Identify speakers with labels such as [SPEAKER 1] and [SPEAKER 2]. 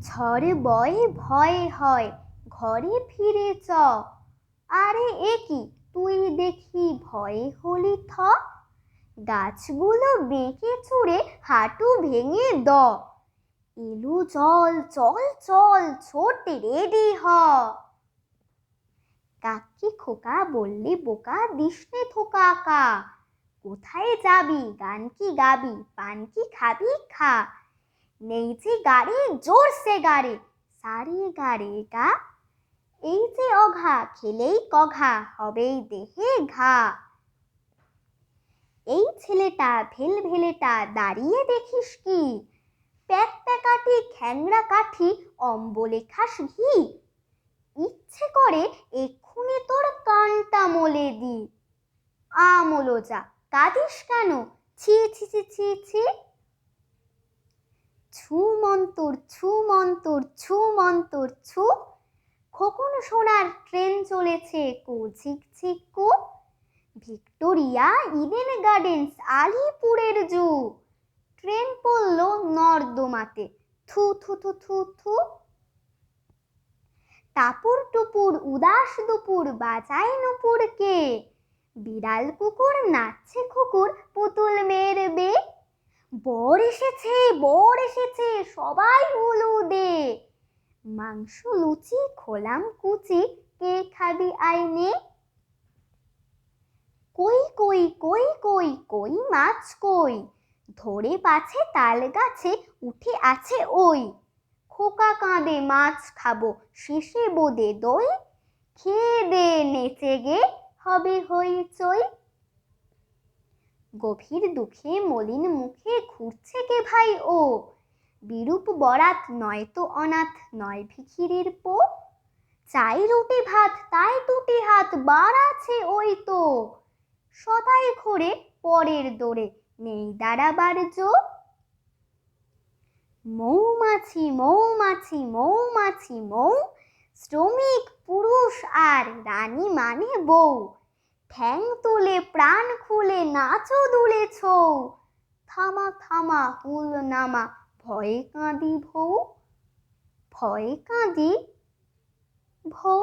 [SPEAKER 1] ঝড় বয়ে ভয় হয়, ঘরে ফিরে চ। আরে এ কি, তুই দেখি ভয়ে হলি থ। গাছগুলো বেঁকে চুড়ে হাঁটু ভেঙে দ। এলু চল চল চল, ছোট, রেডি হ। কাকি খোকা বললে, বোকা দিসনে থোকা কা কোথায় যাবি, গান কি গাবি, পান কি খাবি, খা। নেই যে গাড়ি, জোরসে গাড়ি, সারি গাড়ি গা এই যে অঘা, খেলেই কঘা, হবেই দেহে ঘা। এই ছেলেটা ভেল ভেলেটা দাঁড়িয়ে দেখিস কি? প্যাক প্যাকাটি খ্যাংরা কাঠি অম্বলে খাস ঘি। ইচ্ছে করে এক্ষুনি তোর কানটা মলে দি। আমলো যা কাঁদিস কেন? ছি ছি ছি ছি ছি, ছু। মন্তর, ছু মন্তর ছু মন্তর, ছু। খোকন সোনার ট্রেন চলেছে কো, ঝিক ঝিক কো। ভিক্টোরিয়া ইডেন গার্ডেন্স, আলিপুরের জু। ট্রেন পড়ল নর্দমাতে, থু থু থু থু থু। টাপুর টুপুর, উদাস দুপুর, বাজায় নুপুরকে বিড়াল কুকুর, নাচছে কুকুর, পুতুল মেয়ের বে বর এসেছে বর এসেছে। সবাই উলু দে। মাংস লুচি, খোলাম কুচি, কে খাবি আইনে কই কই কই কই কই মাছ কই? ধরে পাছে তাল গাছে, উঠে আছে ওই। খোকা কাঁদে, মাছ খাব, শেষে বোদে দই। খেয়ে দে, নেচে গে, হবে হইচই গভীর দুঃখে মলিন মুখে ঘুরছে কে ভাই ও? বিরূপ বরাত নয় তো অনাথ, নয় ভিখিরির পো চাই রুটি ভাত, তাই দুটি হাত বাড়াছে ওই তো। সদাই ঘোরে, পরের দোরে নেই দাঁড়াবার জো। মৌমাছি মৌমাছি মৌমাছি, মৌ। শ্রমিক, পুরুষ আর রানী মানে বউ। ঠ্যাং তুলে, প্রাণ খুলে নাচো দুলে ছৌ। থামা থামা হুল নামা ভয়ে কাঁদি ভৌ ভয়ে কাঁদি ভৌ